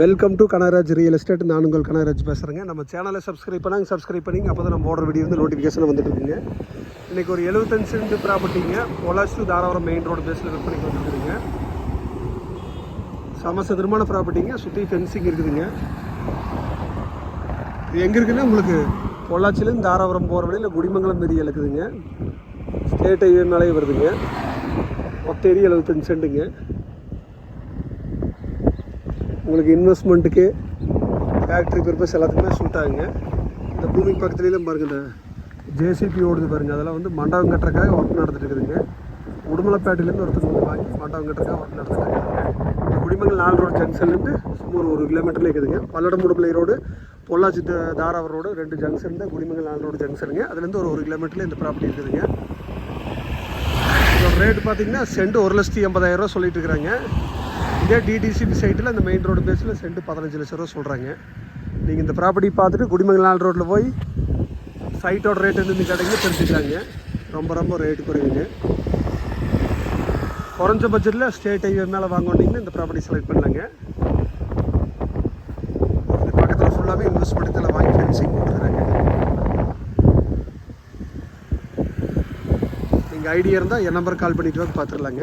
Welcome to Kanagaraj real estate நான் உங்கள் கனகராஜ் பேசுகிறேங்க நம்ம சேனலை சப்ஸ்கிரைப் பண்ணாங்க சப்ஸ்கிரைப் பண்ணிங்க அப்போ தான் நம்ம போடுற வீடியோ வந்து நோட்டிஃபிகேஷன் வந்துட்டு இருக்குங்க. இன்றைக்கி ஒரு எழுபத்தஞ்சு சென்ட் ப்ராப்பர்ட்டிங்க பொலாஸ் டு தாராபுரம் மெயின் ரோடு பேஸில் விற்பனைக்கு வந்துருக்குதுங்க. சமசதுரமான ப்ராப்பர்ட்டிங்க சுற்றி ஃபென்சிங் இருக்குதுங்க. இது எங்கே இருக்குன்னா உங்களுக்கு பொள்ளாச்சிலேருந்து தாராபுரம் போகிற வழியில் குடிமங்கலம் ஏரியா இருக்குதுங்க ஸ்டேட் ஹைவே மேலே வருதுங்க. மொத்த ஏரியா எழுபத்தஞ்சு சென்ட்டுங்க. உங்களுக்கு இன்வெஸ்ட்மெண்ட்டுக்கு ஃபேக்ட்ரி பர்பஸ் எல்லாத்துக்குமே சூட் ஆகுங்க. இந்த பூமிக்கு பக்கத்துலேயும் பாருங்க இந்த ஜேசிபி ஓடுது பாருங்க. அதெல்லாம் வந்து மண்டபம் கட்டுறக்காக ஒர்க் நடந்துட்டு இருக்குதுங்க. உடுமலைப்பேட்டையிலேருந்து ஒருத்தர் வந்து வாங்கி மண்டபம் கட்டுறக்காக ஒர்க் நடந்துட்டு இருக்குதுங்க இந்த குடிமங்கல் நாலு ரோடு ஜங்ஷன்லேருந்து சுமார் ஒரு கிலோமீட்டர்ல இருக்குதுங்க. பல்லடம் உடுமலை ரோடு பொள்ளாச்சி தாராவர் ரோடு ரெண்டு ஜங்ஷன் தான் குடிமங்கல் நாலு ரோடு ஜங்ஷனுங்க அதுலேருந்து ஒரு ஒரு கிலோமீட்டரில் இந்த ப்ராப்பர்ட்டி இருக்குதுங்க. இதோட ரேட் பார்த்தீங்கன்னா செண்டு ஒரு லட்சத்தி எண்பதாயிரம் ரூபா சொல்லிட்டு இருக்கிறாங்க இதே டிடிசிபி சைட்டில் இந்த மெயின் ரோடு பேஸில் சென்ட் பதினஞ்சு லட்ச ரூபா சொல்கிறாங்க நீங்கள் இந்த ப்ராப்பர்ட்டி பார்த்துட்டு குடிமங்கலால் ரோட்டில் போய் சைட்டோட ரேட் என்னன்னு கேட்டிங்கன்னா தெரிஞ்சுக்கலாங்க. ரொம்ப ரொம்ப ரேட்டு குறைவுங்க. குறைஞ்ச பட்ஜெட்டில் ஸ்டேட் ஹைவே மேலே வாங்கினீங்கன்னா இந்த ப்ராப்பர்ட்டி செலக்ட் பண்ணலாங்க. இந்த பக்கத்தில் ஃபுல்லாகவே இன்வெஸ்ட்மெண்ட் இதில் வாங்கி ஃபென்சிங் போட்டுருக்காங்க நீங்கள் ஐடியா இருந்தால் என் நம்பர் கால் பண்ணிட்டு வந்து பார்த்துடலாங்க.